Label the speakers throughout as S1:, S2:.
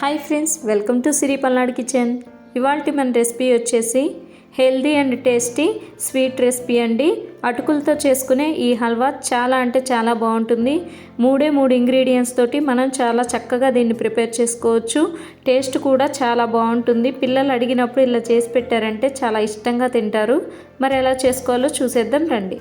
S1: Hi friends welcome to Siri Palnadu kitchen. ఇవాళ మన recipe వచ్చేసి healthy and tasty sweet recipe అండి. అటుకులతో చేసుకునే ఈ హల్వా చాలా అంటే చాలా బాగుంటుంది. మూడే మూడు ఇంగ్రీడియంట్స్ తోటి మనం చాలా చక్కగా దీన్ని ప్రిపేర్ చేసుకోవచ్చు. టేస్ట్ కూడా చాలా బాగుంటుంది. పిల్లలు అడిగినప్పుడు ఇలా చేసి పెట్టారంటే చాలా ఇష్టంగా తింటారు. మరి ఎలా చేసుకోవాలో చూసేద్దాం రండి.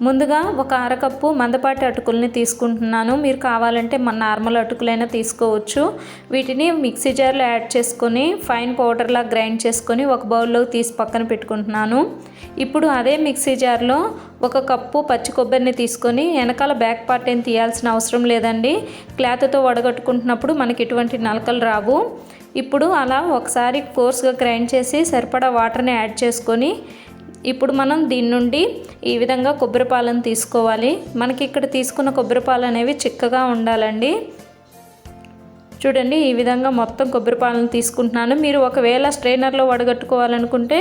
S1: ముందుగా ఒక అరకప్పు మందపాటి అటుకుల్ని తీసుకుంటున్నాను. మీరు కావాలంటే మన నార్మల్ అటుకులైనా తీసుకోవచ్చు. వీటిని మిక్సీ జార్లో యాడ్ చేసుకొని ఫైన్ పౌడర్లా గ్రైండ్ చేసుకొని ఒక బౌల్లోకి తీసి పక్కన పెట్టుకుంటున్నాను. ఇప్పుడు అదే మిక్సీ జార్లో ఒక కప్పు పచ్చి కొబ్బరిని తీసుకొని వెనకాల బ్యాక్ పార్ట్ ఏం తీయాల్సిన అవసరం లేదండి. క్లాత్తో వడగట్టుకుంటున్నప్పుడు మనకి ఎటువంటి నలకలు రావు. ఇప్పుడు అలా ఒకసారి కోర్స్గా గ్రైండ్ చేసి సరిపడా వాటర్ని యాడ్ చేసుకొని ఇప్పుడు మనం దీని నుండి ఈ విధంగా కొబ్బరి పాలను తీసుకోవాలి. మనకి ఇక్కడ తీసుకున్న కొబ్బరి పాలు అనేవి చిక్కగా ఉండాలండి. చూడండి ఈ విధంగా మొత్తం కొబ్బరి పాలను తీసుకుంటున్నాను. మీరు ఒకవేళ స్ట్రైనర్లో వడగట్టుకోవాలనుకుంటే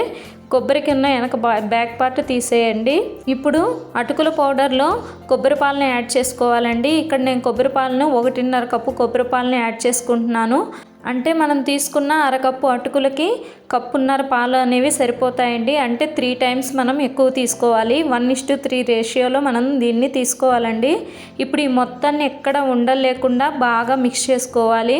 S1: కొబ్బరి కింద వెనక బ్యాక్ పార్ట్ తీసేయండి. ఇప్పుడు అటుకుల పౌడర్లో కొబ్బరి పాలను యాడ్ చేసుకోవాలండి. ఇక్కడ నేను కొబ్బరి పాలను ఒకటిన్నర కప్పు కొబ్బరి పాలను యాడ్ చేసుకుంటున్నాను. అంటే మనం తీసుకున్న అరకప్పు అటుకులకి కప్పున్నర పాలు అనేవి సరిపోతాయండి. అంటే త్రీ టైమ్స్ మనం ఎక్కువ తీసుకోవాలి. వన్ ఇస్ టు త్రీ రేషియోలో మనం దీన్ని తీసుకోవాలండి. ఇప్పుడు ఈ మొత్తాన్ని ఎక్కడ ఉండలేకుండా బాగా మిక్స్ చేసుకోవాలి.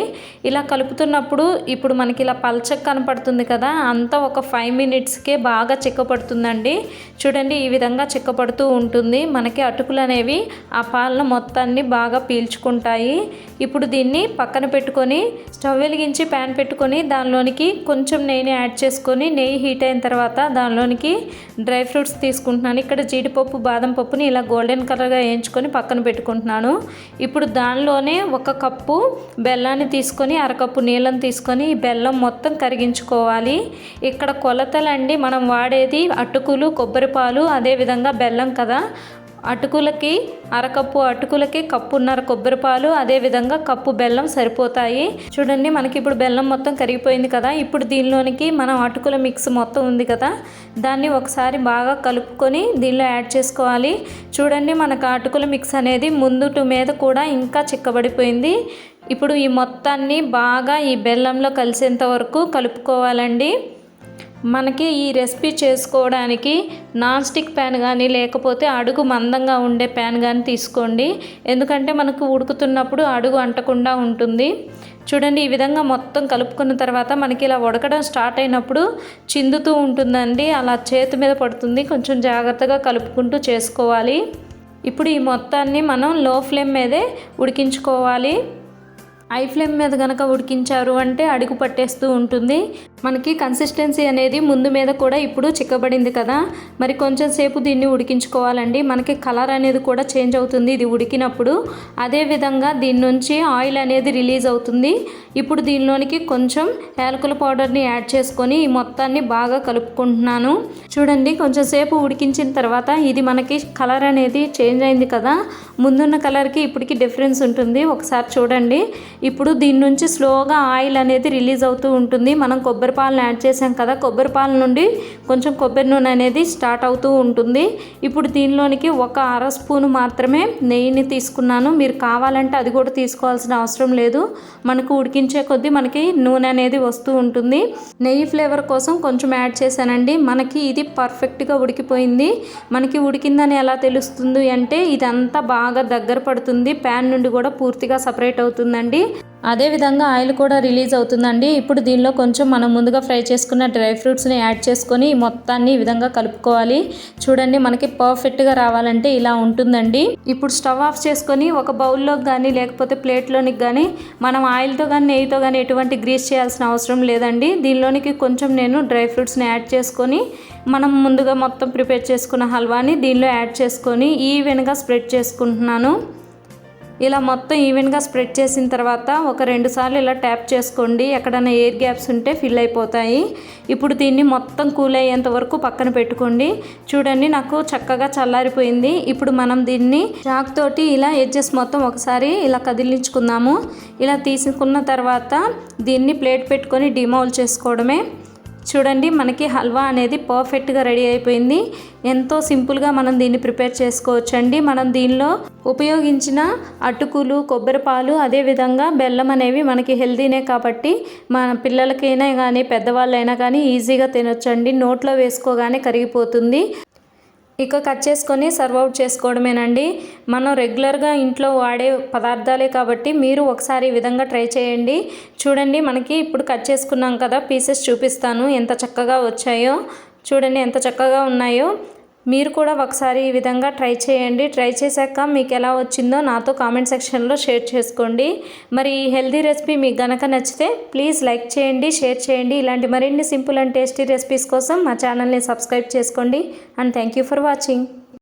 S1: ఇలా కలుపుతున్నప్పుడు ఇప్పుడు మనకి ఇలా పల్చక కనపడుతుంది కదా అంతా ఒక ఫైవ్ మినిట్స్కే బాగా చిక్కపడుతుందండి. చూడండి ఈ విధంగా చిక్కపడుతూ ఉంటుంది. మనకి అటుకులు అనేవి ఆ పాలను మొత్తాన్ని బాగా పీల్చుకుంటాయి. ఇప్పుడు దీన్ని పక్కన పెట్టుకొని స్టవ్ వెలిగించి ప్యాన్ పెట్టుకొని దానిలోనికి కొంచెం నెయ్యిని యాడ్ చేసుకొని నెయ్యి హీట్ అయిన తర్వాత దానిలోనికి డ్రై ఫ్రూట్స్ తీసుకుంటున్నాను. ఇక్కడ జీడిపప్పు బాదం పప్పుని ఇలా గోల్డెన్ కలర్గా వేయించుకొని పక్కన పెట్టుకుంటున్నాను. ఇప్పుడు దానిలోనే ఒక కప్పు బెల్లాన్ని తీసుకొని అరకప్పు నీళ్ళని తీసుకొని ఈ బెల్లం మొత్తం కరిగించుకోవాలి. ఇక్కడ కొలతలండి మనం వాడేది అటుకులు కొబ్బరి పాలు అదేవిధంగా బెల్లం కదా. అటుకులకి అరకప్పు అటుకులకి కప్పున్నర కొబ్బరి పాలు అదేవిధంగా కప్పు బెల్లం సరిపోతాయి. చూడండి మనకి ఇప్పుడు బెల్లం మొత్తం కరిగిపోయింది కదా. ఇప్పుడు దీనిలోనికి మనం అటుకుల మిక్స్ మొత్తం ఉంది కదా. దాన్ని ఒకసారి బాగా కలుపుకొని దీనిలో యాడ్ చేసుకోవాలి. చూడండి మనకు అటుకుల మిక్స్ అనేది ముందుటు మీద కూడా ఇంకా చిక్కబడిపోయింది. ఇప్పుడు ఈ మొత్తాన్ని బాగా ఈ బెల్లంలో కలిసేంత వరకు కలుపుకోవాలండి. మనకి ఈ రెసిపీ చేసుకోవడానికి నాన్ స్టిక్ ప్యాన్ కానీ లేకపోతే అడుగు మందంగా ఉండే ప్యాన్ కానీ తీసుకోండి. ఎందుకంటే మనకు ఉడుకుతున్నప్పుడు అడుగు అంటకుండా ఉంటుంది. చూడండి ఈ విధంగా మొత్తం కలుపుకున్న తర్వాత మనకి ఇలా ఉడకడం స్టార్ట్ అయినప్పుడు చిందుతూ ఉంటుందండి. అలా చేతి మీద పడుతుంది. కొంచెం జాగ్రత్తగా కలుపుకుంటూ చేసుకోవాలి. ఇప్పుడు ఈ మొత్తాన్ని మనం లో ఫ్లేమ్ మీదే ఉడికించుకోవాలి. ఐ ఫ్లేమ్ మీద కనుక ఉడికించారు అంటే అడుగు పట్టేస్తూ ఉంటుంది. మనకి కన్సిస్టెన్సీ అనేది ముందు మీద కూడా ఇప్పుడు చిక్కబడింది కదా. మరి కొంచెం సేపు దీన్ని ఉడికించుకోవాలండి. మనకి కలర్ అనేది కూడా చేంజ్ అవుతుంది. ఇది ఉడికినప్పుడు అదేవిధంగా దీని నుంచి ఆయిల్ అనేది రిలీజ్ అవుతుంది. ఇప్పుడు దీనిలోనికి కొంచెం యాలకుల పౌడర్ని యాడ్ చేసుకొని ఈ మొత్తాన్ని బాగా కలుపుకుంటున్నాను. చూడండి కొంచెం సేపు ఉడికించిన తర్వాత ఇది మనకి కలర్ అనేది చేంజ్ అయింది కదా. ముందున్న కలర్కి ఇప్పటికి డిఫరెన్స్ ఉంటుంది. ఒకసారి చూడండి. ఇప్పుడు దీని నుంచి స్లోగా ఆయిల్ అనేది రిలీజ్ అవుతూ ఉంటుంది. మనం కొబ్బరి కొబ్బరి పాలను యాడ్ చేసాం కదా. కొబ్బరి పాల నుండి కొంచెం కొబ్బరి నూనె అనేది స్టార్ట్ అవుతూ ఉంటుంది. ఇప్పుడు దీనిలోనికి ఒక అర స్పూన్ మాత్రమే నెయ్యిని తీసుకున్నాను. మీరు కావాలంటే అది కూడా తీసుకోవాల్సిన అవసరం లేదు. మనకు ఉడికించే కొద్దీ మనకి నూనె అనేది వస్తూ ఉంటుంది. నెయ్యి ఫ్లేవర్ కోసం కొంచెం యాడ్ చేశానండి. మనకి ఇది పర్ఫెక్ట్గా ఉడికిపోయింది. మనకి ఉడికిందని ఎలా తెలుస్తుంది అంటే ఇదంతా బాగా దగ్గర పడుతుంది. ప్యాన్ నుండి కూడా పూర్తిగా సపరేట్ అవుతుందండి. అదేవిధంగా ఆయిల్ కూడా రిలీజ్ అవుతుందండి. ఇప్పుడు దీనిలో కొంచెం మనం ముందుగా ఫ్రై చేసుకున్న డ్రై ఫ్రూట్స్ని యాడ్ చేసుకొని మొత్తాన్ని ఈ విధంగా కలుపుకోవాలి. చూడండి మనకి పర్ఫెక్ట్గా రావాలంటే ఇలా ఉంటుందండి. ఇప్పుడు స్టవ్ ఆఫ్ చేసుకొని ఒక బౌల్లోకి కానీ లేకపోతే ప్లేట్లోనికి కానీ మనం ఆయిల్తో కానీ నెయ్యితో కానీ ఎటువంటి గ్రీస్ చేయాల్సిన అవసరం లేదండి. దీనిలోనికి కొంచెం నేను డ్రై ఫ్రూట్స్ని యాడ్ చేసుకొని మనం ముందుగా మొత్తం ప్రిపేర్ చేసుకున్న హల్వాని దీనిలో యాడ్ చేసుకొని ఈవెన్గా స్ప్రెడ్ చేసుకుంటున్నాను. ఇలా మొత్తం ఈవెన్గా స్ప్రెడ్ చేసిన తర్వాత ఒక రెండు సార్లు ఇలా ట్యాప్ చేసుకోండి. ఎక్కడైనా ఎయిర్ గ్యాప్స్ ఉంటే ఫిల్ అయిపోతాయి. ఇప్పుడు దీన్ని మొత్తం కూల్ అయ్యేంత వరకు పక్కన పెట్టుకోండి. చూడండి నాకు చక్కగా చల్లారిపోయింది. ఇప్పుడు మనం దీన్ని చాక్ తోటి ఇలా ఎడ్జెస్ మొత్తం ఒకసారి ఇలా కదిలించుకుందాము. ఇలా తీసుకున్న తర్వాత దీన్ని ప్లేట్ పెట్టుకొని డిమౌల్ చేసుకోవడమే. చూడండి మనకి హల్వా అనేది పర్ఫెక్ట్గా రెడీ అయిపోయింది. ఎంతో సింపుల్గా మనం దీన్ని ప్రిపేర్ చేసుకోవచ్చండి. మనం దీనిలో ఉపయోగించిన అటుకులు కొబ్బరి పాలు అదేవిధంగా బెల్లం అనేవి మనకి హెల్తీనే కాబట్టి మన పిల్లలకైనా కానీ పెద్దవాళ్ళైనా కానీ ఈజీగా తినొచ్చండి. నోట్లో వేసుకోగానే కరిగిపోతుంది. ఇక కట్ చేసుకొని సర్వ్ అవుట్ చేసుకోవడమేనండి. మనం రెగ్యులర్గా ఇంట్లో వాడే పదార్థాలే కాబట్టి మీరు ఒకసారి ఈ విధంగా ట్రై చేయండి. చూడండి మనకి ఇప్పుడు కట్ చేసుకున్నాం కదా పీసెస్ చూపిస్తాను. ఎంత చక్కగా వచ్చాయో. చూడండి ఎంత చక్కగా ఉన్నాయో. మీరు కూడా ఒకసారి ఈ విధంగా ట్రై చేయండి. ట్రై చేశాక మీకు ఎలా వచ్చిందో నాతో కామెంట్ సెక్షన్లో షేర్ చేసుకోండి. మరి ఈ హెల్దీ రెసిపీ మీకు గనక నచ్చితే ప్లీజ్ లైక్ చేయండి షేర్ చేయండి. ఇలాంటి మరిన్ని సింపుల్ అండ్ టేస్టీ రెసిపీస్ కోసం మా ఛానల్ని సబ్స్క్రైబ్ చేసుకోండి. And thank you for watching.